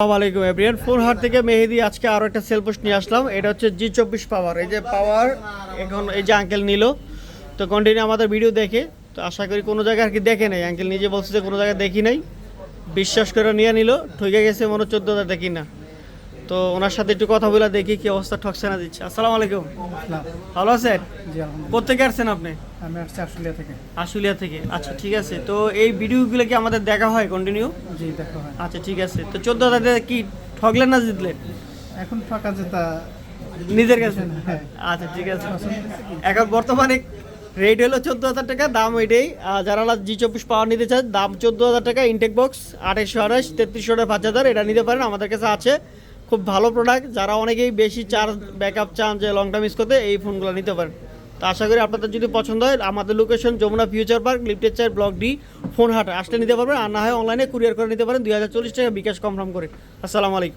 আসসালামু আলাইকুম এভরিয়ান ফোরহাট থেকে মেহেদি আজকে আরও একটা সেল পোস্ট নিয়ে আসলাম। এটা হচ্ছে জি চব্বিশ পাওয়ার। এই যে পাওয়ার এখন এই যে আঙ্কেল নিল। তো কন্টিনিউ আমাদের ভিডিও দেখে। তো আশা করি কোনো জায়গায় আর কি দেখে নাই। আঙ্কেল নিজে বলছে যে কোনো জায়গায় দেখি নাই। বিশ্বাস করে নিয়ে নিল। ঠকে গেছে মনে হচ্ছে চোদ্দ হাজার দেখি না। তো ওনার সাথে একটু কথা বলে দেখি কি অবস্থা ঠকছে না দিচ্ছে। আসসালামু আলাইকুম। ভালো আছেন? কোথেকে আসছেন আপনি? আমি আসছি আশুলিয়া থেকে। আশুলিয়া থেকে। আচ্ছা ঠিক আছে। তো এই ভিডিওগুলো কি আমাদের দেখা হয় কন্টিনিউ জি দেখা হয়। আচ্ছা ঠিক আছে। তো চোদ্দ হাজার কি ঠকলেন না জিতলেন এখন ফাঁকা নিজের কাছে? হ্যাঁ। আচ্ছা ঠিক আছে। এখন বর্তমানে রেট হলো চোদ্দ হাজার টাকা দাম ওইটাই যারা জি চব্বিশ পাওয়ার নিতে চান দাম চোদ্দ হাজার টাকা ইনটেক বক্স আঠাইশশো আঠাশ তেত্রিশশো পাঁচ হাজার এটা নিতে পারেন। আমাদের কাছে আছে। খুব ভালো প্রোডাক্ট যারা অনেকেই বেশি চার্জ ব্যাকআপ চান যে লং টার্ম ইউজ করতে এই ফোনগুলো নিতে পারেন। তো আশা করি আপনাদের যদি পছন্দ হয়, আমাদের লোকেশন যমুনা ফিউচার পার্ক লিফটের চার ব্লক ডি ফোন হাট আসলে নিতে পারবেন আর না হয় অনলাইনে কুরিয়ার করে নিতে পারেন, দুই হাজার চল্লিশ টাকা বিকাশ কনফার্ম করে। আসসালামু আলাইকুম।